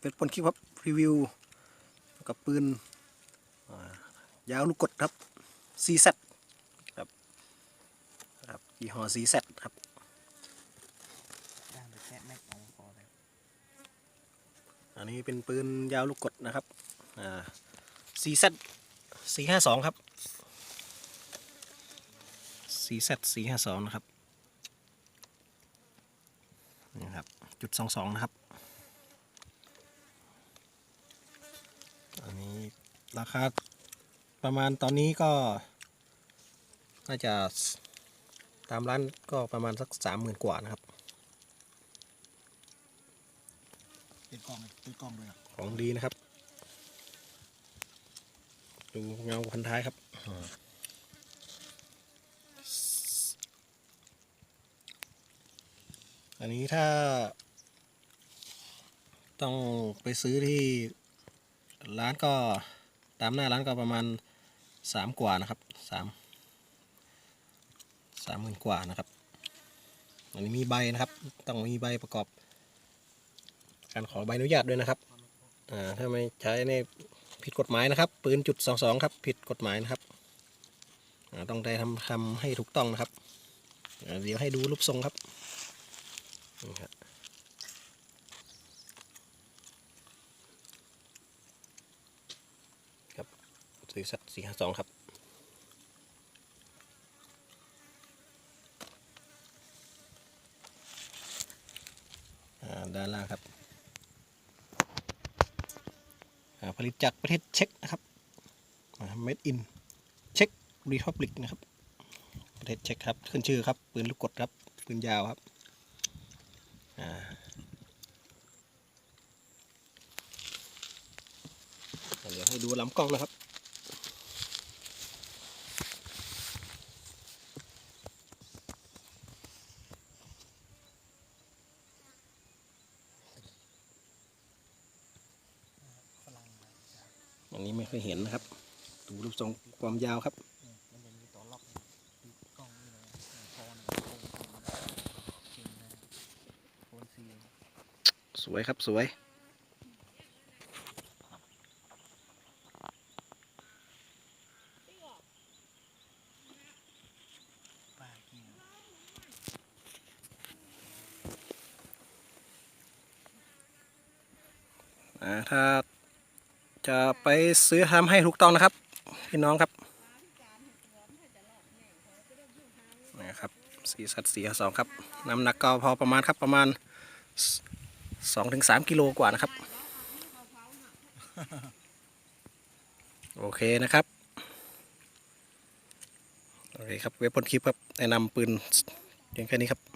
เป็นผลคลิปครับรีวิวกับปืนอ่ายาวลูกกดครับ CZ ครับครับยี่ห้อ CZ ครับย่างไปแค่แม็กเอาพอแล้วอันนี้เป็นปืนยาวลูกกดนะครับ อ่า CZ 452 ครับ CZ 452 นะครับ นี่ครับ จุด 22 นะครับ อันนี้ ราคาประมาณตอนนี้ก็ น่าจะตามร้านก็ประมาณสักสามหมื่นกว่านะครับติดกล้องติดกล้องเลยอะของดีนะครับ ดูเงาพันท้ายครับอ่าอันนี้ถ้า ต้องไปซื้อที่ร้านก็ ตามหน้าร้านก็ประมาณสามกว่านะครับสามสามหมื่นกว่านะครับอันนี้มีใบนะครับ ต้องมีใบประกอบ การขอใบอนุญาตด้วยนะครับอ่าถ้าไม่ใช้ในผิดกฎหมายนะครับ ปืนจุดสองสองครับ ผิดกฎหมายนะครับอ่าต้องได้ทำทำให้ถูกต้องนะครับเดี๋ยวให้ดูรูปทรงครับนี่ครับ สี่สัตสี่ห้าสองครับด้านล่างครับผลิตจากประเทศเช็กนะครับเม็ดอินเช็กรีพับลิกนะครับ ประเทศเช็กครับขึ้นชื่อครับปืนลูกกดครับปืนยาวครับเดี๋ยวให้ดูลำกล้องนะครับ ฝรั่งมาจาก อย่นี้ไม่ค่อยเห็นนะครับ ดูรูปทรงความยาวครับสวยครับสวยถ้า จะไปซื้อทำให้ถูกต้องนะครับ พี่น้องครับนะครับสีสัตว์สีสองครับน้ำหนักก็พอประมาณครับประมาณสองถึงสามกิโลกว่านะครับ โอเคนะครับโอเคครับเว็บบนคลิปครับแนะนำปืนเพียงแค่นี้ครับ